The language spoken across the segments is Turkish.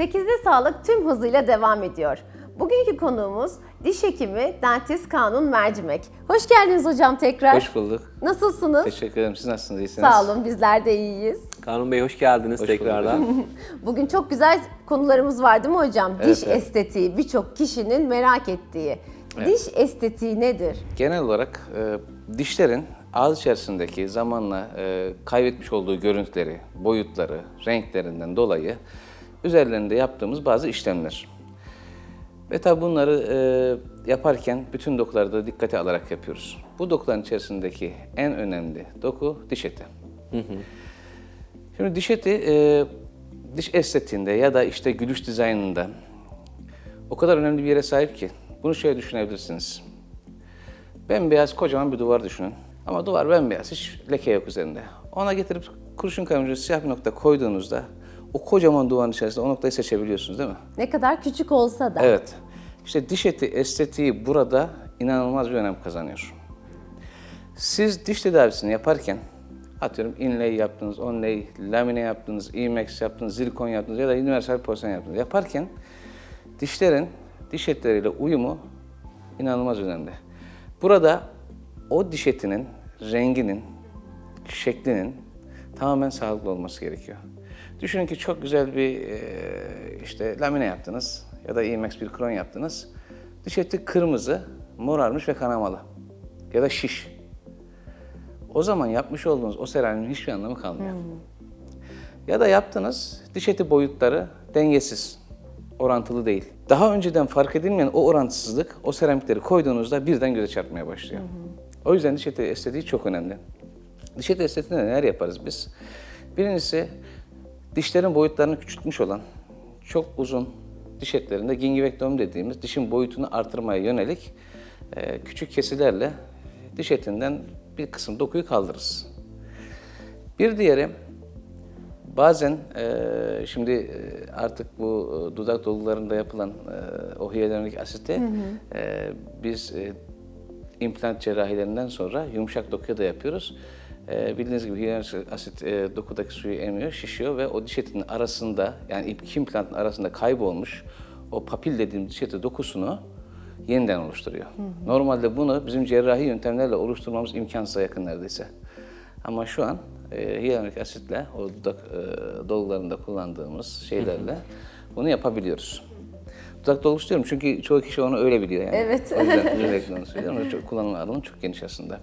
8'de sağlık tüm hızıyla devam ediyor. Bugünkü konuğumuz diş hekimi dentist Kanun Mercimek. Hoş geldiniz hocam tekrar. Hoş bulduk. Nasılsınız? Teşekkür ederim. Siz nasılsınız? İyisiniz? Sağ olun bizler de iyiyiz. Kanun Bey hoş geldiniz Hoş tekrardan. Bugün çok güzel konularımız var değil mi hocam? Evet, diş evet. estetiği birçok kişinin merak ettiği. Diş estetiği nedir? Genel olarak e, dişlerin ağız içerisindeki zamanla e, kaybetmiş olduğu görüntüleri, boyutları, renklerinden dolayı üzerlerinde yaptığımız bazı işlemler. Ve tabi bunları e, yaparken bütün dokuları da dikkate alarak yapıyoruz. Bu dokuların içerisindeki en önemli doku diş eti. Şimdi diş eti e, diş estetiğinde ya da işte gülüş dizaynında o kadar önemli bir yere sahip ki bunu şöyle düşünebilirsiniz. Bembeyaz kocaman bir duvar düşünün. Ama duvar bembeyaz, hiç leke yok üzerinde. Ona getirip kurşun kalemci siyah bir nokta koyduğunuzda o kocaman duvarın içerisinde o noktayı seçebiliyorsunuz değil mi? Ne kadar küçük olsa da. Evet. İşte diş eti estetiği burada inanılmaz bir önem kazanıyor. Siz diş tedavisini yaparken atıyorum inlay yaptınız, onlay, lamine yaptınız, imax yaptınız, zirkon yaptınız ya da universal porselen yaptınız. Yaparken dişlerin diş etleriyle uyumu inanılmaz önemli. Burada o diş etinin renginin, şeklinin tamamen sağlıklı olması gerekiyor. Düşünün ki çok güzel bir e, işte lamine yaptınız ya da IMAX bir kron yaptınız. Diş eti kırmızı, morarmış ve kanamalı ya da şiş. O zaman yapmış olduğunuz o seraminin hiçbir anlamı kalmıyor. Ya da yaptınız diş eti boyutları dengesiz, orantılı değil. Daha önceden fark edilmeyen o orantısızlık o seramikleri koyduğunuzda birden göze çarpmaya başlıyor. O yüzden diş eti estetiği çok önemli. Diş eti estetiğinde neler yaparız biz? Birincisi dişlerin boyutlarını küçültmüş olan çok uzun diş etlerinde gingivektomi dediğimiz dişin boyutunu artırmaya yönelik e, küçük kesilerle diş etinden bir kısım dokuyu kaldırırız. Bir diğeri bazen e, şimdi e, artık bu dudak dolgularında yapılan e, o hyaluronik asite e, biz e, implant cerrahilerinden sonra yumuşak dokuya da yapıyoruz. E, bildiğiniz gibi hyaluronik asit e, dokudaki suyu emiyor, şişiyor ve o diş etinin arasında yani iki implantın arasında kaybolmuş o papil dediğimiz diş eti dokusunu yeniden oluşturuyor. Normalde bunu bizim cerrahi yöntemlerle oluşturmamız imkansıza yakın neredeyse. Ama şu an e, hyaluronik asitle o dudak e, dolgularında kullandığımız şeylerle bunu yapabiliyoruz. Dudak dolgusu diyorum çünkü çoğu kişi onu öyle biliyor yani. Evet. O yüzden özellikle onu söylüyorum. Çok, kullanım alanı çok geniş aslında.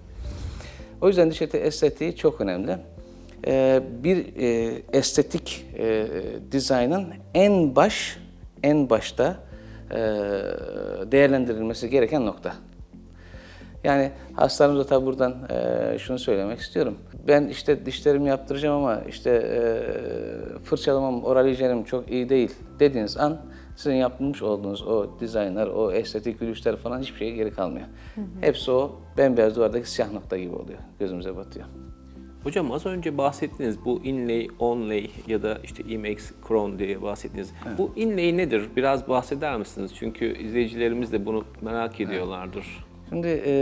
O yüzden diş eti estetiği çok önemli. Ee, bir e, estetik e, dizaynın en baş, en başta e, değerlendirilmesi gereken nokta. Yani hastalarımıza tabi buradan e, şunu söylemek istiyorum. Ben işte dişlerimi yaptıracağım ama işte e, fırçalamam, oral hijyenim çok iyi değil dediğiniz an sizin yapmış olduğunuz o dizaynlar, o estetik gülüşler falan hiçbir şeye geri kalmıyor. Hepsi o bembeyaz duvardaki siyah nokta gibi oluyor. Gözümüze batıyor. Hocam az önce bahsettiniz bu inlay, onlay ya da işte IMAX, Crown diye bahsettiniz. Bu inlay nedir? Biraz bahseder misiniz? Çünkü izleyicilerimiz de bunu merak ediyorlardır. Şimdi e,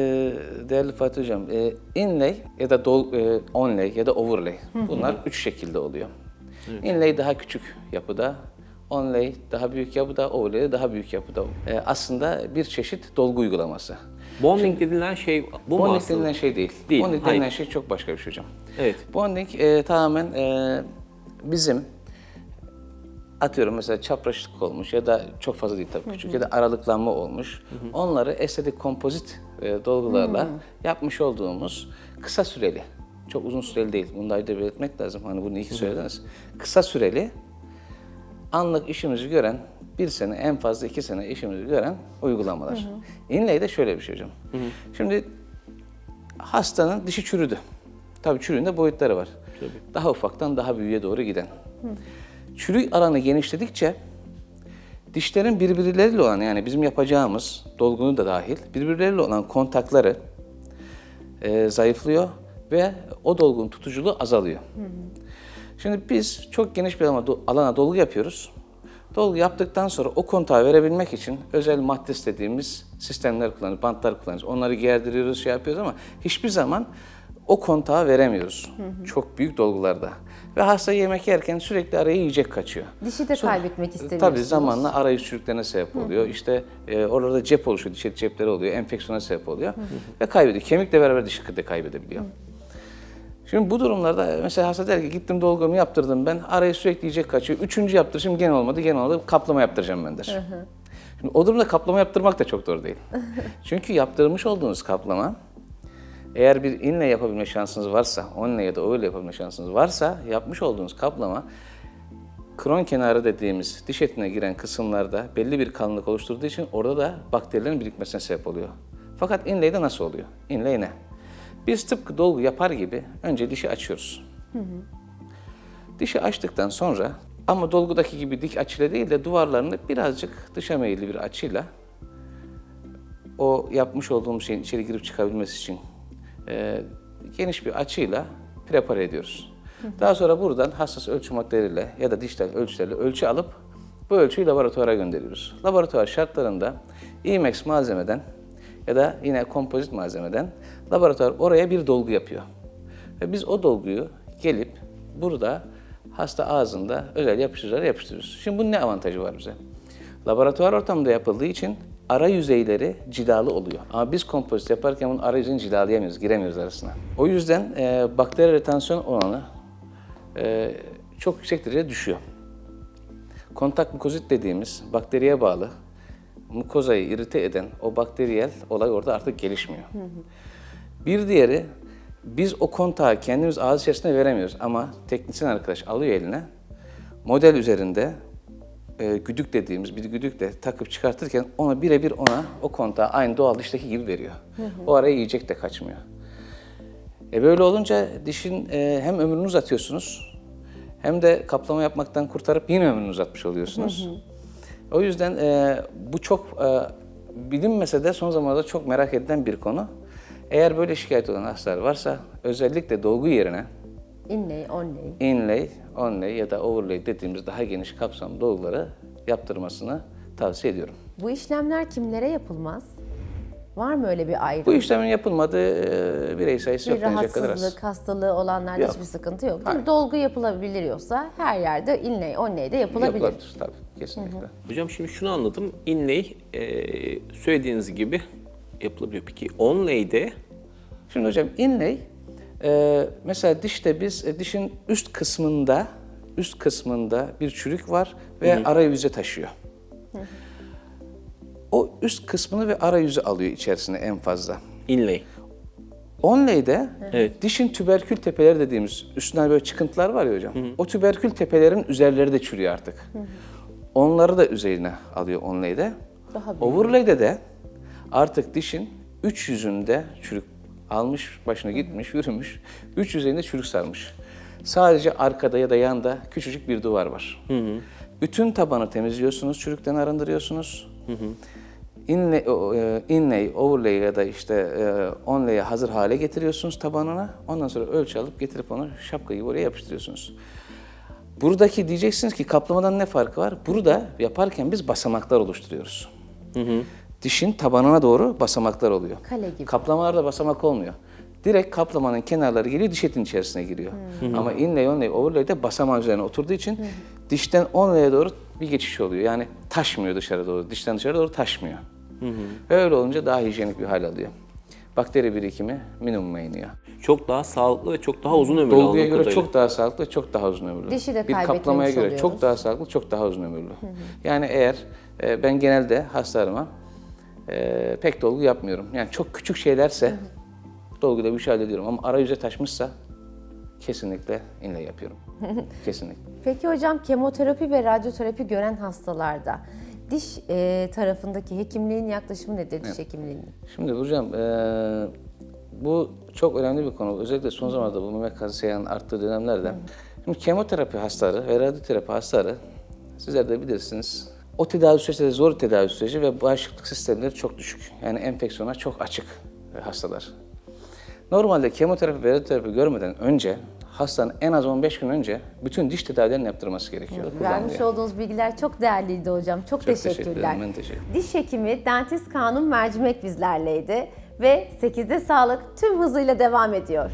değerli Fatih Hocam, e, inlay ya da dol, e, onlay ya da overlay bunlar üç şekilde oluyor. Inlay daha küçük yapıda, onlay daha büyük yapıda, overlay daha büyük yapıda. E, aslında bir çeşit dolgu uygulaması. Bonding denilen şey bu mu Bonding aslında? denilen şey değil. Değil, Bonding hayır. denilen şey çok başka bir şey hocam. Evet. Bonding e, tamamen e, bizim atıyorum mesela çapraşık olmuş ya da çok fazla değil tabii küçük ya da aralıklanma olmuş. Onları estetik kompozit e, dolgularla yapmış olduğumuz kısa süreli, çok uzun süreli değil. Bunu da ayrıca belirtmek lazım. Hani bunu iyi söylediniz. Kısa süreli, anlık işimizi gören, bir sene en fazla iki sene işimizi gören uygulamalar. Inlay de şöyle bir şey hocam. Şimdi hastanın dişi çürüdü. Tabii çürüğün de boyutları var. Daha ufaktan daha büyüğe doğru giden. Çürük alanı genişledikçe dişlerin birbirleriyle olan yani bizim yapacağımız dolgunun da dahil birbirleriyle olan kontakları e, zayıflıyor ve o dolgunun tutuculuğu azalıyor. Şimdi biz çok geniş bir alana, alana dolgu yapıyoruz. Dolgu yaptıktan sonra o kontağı verebilmek için özel matris dediğimiz sistemler kullanıyoruz, bantlar kullanıyoruz. Onları gerdiriyoruz, şey yapıyoruz ama hiçbir zaman o kontağı veremiyoruz. Çok büyük dolgularda. Ve hasta yemek yerken sürekli araya yiyecek kaçıyor. Dişi de kaybetmek istemiyorsunuz. Tabii zamanla arayüz çürüklerine sebep oluyor. İşte e, orada cep oluşuyor, diş cepleri oluyor, enfeksiyona sebep oluyor ve kaybediyor. Kemikle beraber dişi de kaybedebiliyor. Şimdi bu durumlarda mesela hasta der ki gittim dolgumu yaptırdım ben, araya sürekli yiyecek kaçıyor. Üçüncü yaptır, şimdi gene olmadı, gene olmadı, kaplama yaptıracağım ben der. Şimdi o durumda kaplama yaptırmak da çok doğru değil. Çünkü yaptırmış olduğunuz kaplama eğer bir inle yapabilme şansınız varsa, onle ya da öyle yapabilme şansınız varsa yapmış olduğunuz kaplama kron kenarı dediğimiz diş etine giren kısımlarda belli bir kalınlık oluşturduğu için orada da bakterilerin birikmesine sebep oluyor. Fakat inleyde nasıl oluyor? Inlay ne? Biz tıpkı dolgu yapar gibi önce dişi açıyoruz. Dişi açtıktan sonra ama dolgudaki gibi dik açıyla değil de duvarlarını birazcık dışa meyilli bir açıyla o yapmış olduğumuz şeyin içeri girip çıkabilmesi için e, geniş bir açıyla prepare ediyoruz. Daha sonra buradan hassas ölçü maddeleriyle ya da dijital ölçülerle ölçü alıp bu ölçüyü laboratuvara gönderiyoruz. Laboratuvar şartlarında IMEX malzemeden ya da yine kompozit malzemeden laboratuvar oraya bir dolgu yapıyor. Ve biz o dolguyu gelip burada hasta ağzında özel yapıştırıcılara yapıştırıyoruz. Şimdi bunun ne avantajı var bize? Laboratuvar ortamında yapıldığı için ara yüzeyleri cilalı oluyor. Ama biz kompozit yaparken bunun ara yüzeyini cilalayamıyoruz, giremiyoruz arasına. O yüzden e, bakteri retansiyon oranı e, çok yüksek derecede düşüyor. Kontak mukozit dediğimiz bakteriye bağlı mukozayı irite eden o bakteriyel olay orada artık gelişmiyor. Bir diğeri biz o kontağı kendimiz ağız içerisinde veremiyoruz ama teknisyen arkadaş alıyor eline model üzerinde e, güdük dediğimiz bir güdükle takıp çıkartırken ona birebir ona o kontağı aynı doğal dişteki gibi veriyor. O araya yiyecek de kaçmıyor. E böyle olunca dişin e, hem ömrünü uzatıyorsunuz hem de kaplama yapmaktan kurtarıp yine ömrünü uzatmış oluyorsunuz. O yüzden e, bu çok e, bilinmese de son zamanlarda çok merak edilen bir konu. Eğer böyle şikayet olan hastalar varsa özellikle dolgu yerine Inlay, onlay. inlay, onlay ya da overlay dediğimiz daha geniş kapsam dolguları yaptırmasını tavsiye ediyorum. Bu işlemler kimlere yapılmaz? Var mı öyle bir ayrım? Bu işlemin yapılmadığı e, birey sayısı bir yok denecek kadar az. rahatsızlık, hastalığı olanlarda Yok. hiçbir sıkıntı yok. Değil mi? Dolgu yapılabiliyorsa her yerde inlay, onlay de yapılabilir. Yapılabilir tabii kesinlikle. Hocam şimdi şunu anladım. Inlay e, söylediğiniz gibi yapılabiliyor. Peki onlay'de Şimdi hocam inlay e, mesela dişte biz e, dişin üst kısmında üst kısmında bir çürük var ve arayüze taşıyor. O üst kısmını ve arayüzü alıyor içerisine en fazla. inlay. Onlay'de Evet. dişin tüberkül tepeleri dediğimiz üstünden böyle çıkıntılar var ya hocam. O tüberkül tepelerin üzerleri de çürüyor artık. Onları da üzerine alıyor onlay'de. Overlay'de de artık dişin üç yüzünde çürük almış, başına gitmiş, yürümüş. Üç yüzeyinde çürük sarmış. Sadece arkada ya da yanda küçücük bir duvar var. Bütün tabanı temizliyorsunuz, çürükten arındırıyorsunuz. Inlay, o, e, inlay, overlay ya da işte e, onlay'ı hazır hale getiriyorsunuz tabanına. Ondan sonra ölçü alıp getirip onu şapka gibi oraya yapıştırıyorsunuz. Buradaki diyeceksiniz ki kaplamadan ne farkı var? Burada yaparken biz basamaklar oluşturuyoruz. Dişin tabanına doğru basamaklar oluyor. Kale gibi. Kaplamalarda basamak olmuyor. Direkt kaplamanın kenarları geliyor, diş etin içerisine giriyor. Ama inlay, onlay, overlay'de basamağın üzerine oturduğu için dişten onlay'a doğru bir geçiş oluyor. Yani taşmıyor dışarı doğru, dişten dışarı doğru taşmıyor. Ve öyle olunca daha hijyenik bir hal alıyor. Bakteri birikimi minimuma iniyor. Çok daha sağlıklı ve çok daha uzun ömürlü Dolguya göre kadarıyla. çok daha sağlıklı, çok daha uzun ömürlü. Dişi de Bir kaplamaya göre oluyoruz. çok daha sağlıklı, çok daha uzun ömürlü. Yani eğer e, ben genelde hastalarıma e, pek dolgu yapmıyorum. Yani çok küçük şeylerse dolguyla bir şey hallediyorum ama arayüze taşmışsa kesinlikle inlay yapıyorum. kesinlikle. Peki hocam kemoterapi ve radyoterapi gören hastalarda diş e, tarafındaki hekimliğin yaklaşımı nedir diş hekimliğinin? Şimdi hocam eee, bu çok önemli bir konu. Özellikle son zamanlarda bu meme kanser sayının arttığı dönemlerde. Şimdi kemoterapi hastaları ve radyoterapi hastaları sizler de bilirsiniz. O tedavi süreçleri zor tedavi süreci ve bağışıklık sistemleri çok düşük. Yani enfeksiyona çok açık e, hastalar. Normalde kemoterapi ve radyoterapi görmeden önce hastanın en az 15 gün önce bütün diş tedavilerini yaptırması gerekiyor. Vermiş kullanmaya. olduğunuz bilgiler çok değerliydi hocam. Çok, Çok teşekkür teşekkürler. ederim, ben teşekkür ederim. Diş hekimi Dentist Kanun Mercimek bizlerleydi ve 8'de sağlık tüm hızıyla devam ediyor.